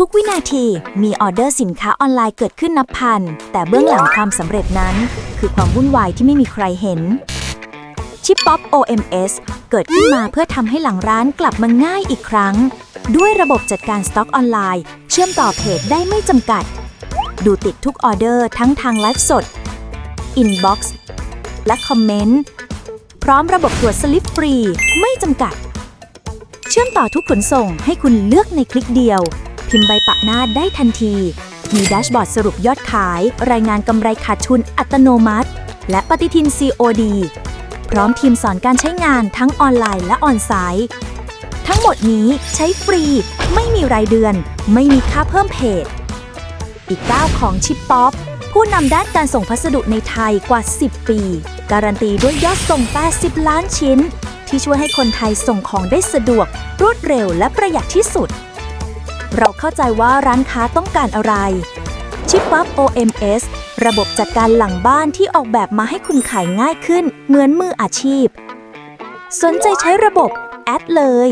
ทุกวินาทีมีออเดอร์สินค้าออนไลน์เกิดขึ้นนับพัน แต่เบื้องหลังความสำเร็จนั้น คือความวุ่นวายที่ไม่มีใครเห็น ชิปป๊อป OMS เกิดขึ้นมาเพื่อทำให้หลังร้านกลับมาง่ายอีกครั้ง ด้วยระบบจัดการสต็อกออนไลน์ เชื่อมต่อเพจได้ไม่จำกัด ดูติดทุกออเดอร์ทั้งทางไลฟ์สด อินบ็อกซ์ และคอมเมนต์ พร้อมระบบตรวจสลิปฟรีไม่จำกัด เชื่อมต่อทุกขนส่งให้คุณเลือกในคลิกเดียว พิมพ์ใบปะหน้าได้ทันที มีแดชบอร์ดสรุปยอดขาย รายงานกำไรขาดทุนอัตโนมัติ และปฏิทิน COD พร้อมทีมสอนการใช้งานทั้งออนไลน์และออนไซต์ทั้งหมดนี้ใช้ฟรี ไม่มีรายเดือน ไม่มีค่าเพิ่มเพจ อีกก้าวของชิปป๊อปผู้นำด้านการส่งพัสดุในไทยกว่า 10 ปี การันตีด้วยยอดส่ง 80 ล้านชิ้น ที่ช่วยให้คนไทยส่งของได้สะดวก รวดเร็วและประหยัดที่สุด เราเข้าใจว่าร้านค้าต้องการอะไร ชิปป๊บ OMS ระบบจัดการหลังบ้านที่ออกแบบมาให้คุณขายง่ายขึ้น เหมือนมืออาชีพ สนใจใช้ระบบ แอดเลย